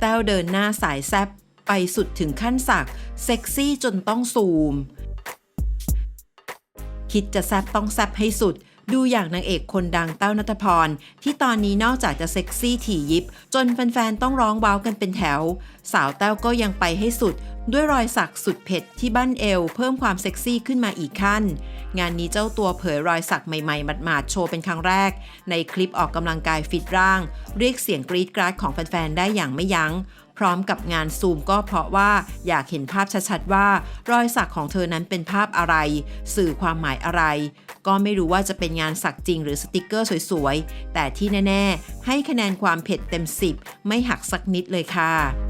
แต้วเดินหน้าสายแซบไปสุดถึงขั้นสักเซ็กซี่จนต้องซูม คิดจะแซบต้องแซบให้สุด ดูอย่างนางเอกคนดังเต้านัทพร ที่ตอนนี้นอกจากจะเซ็กซี่ถี่ยิบ จนแฟนๆ ต้องร้องว้าวกันเป็นแถว สาวแต้วก็ยังไปให้สุด ด้วยรอยสักสุดเผ็ดที่บั้นเอว เพิ่มความเซ็กซี่ขึ้นมาอีกขั้น งานนี้เจ้าตัวเผยรอยสักใหม่ๆหมาดๆโชว์เป็นครั้งแรก ในคลิปออกกำลังกายฟิตร่าง เรียกเสียงกรี๊ดกราดของแฟนๆ ได้อย่างไม่ยัง้ง พร้อมกับงานซูมก็เพราะว่าอยากเห็นภาพชัดๆว่า รอยสักของเธอนั้นเป็นภาพอะไร สื่อความหมายอะไร ก็ไม่รู้ว่าจะเป็นงานสักจริงหรือสติกเกอร์สวยๆ แต่ที่แน่ๆ ให้คะแนนความเผ็ดเต็ม 10 ไม่หักสักนิดเลยค่ะ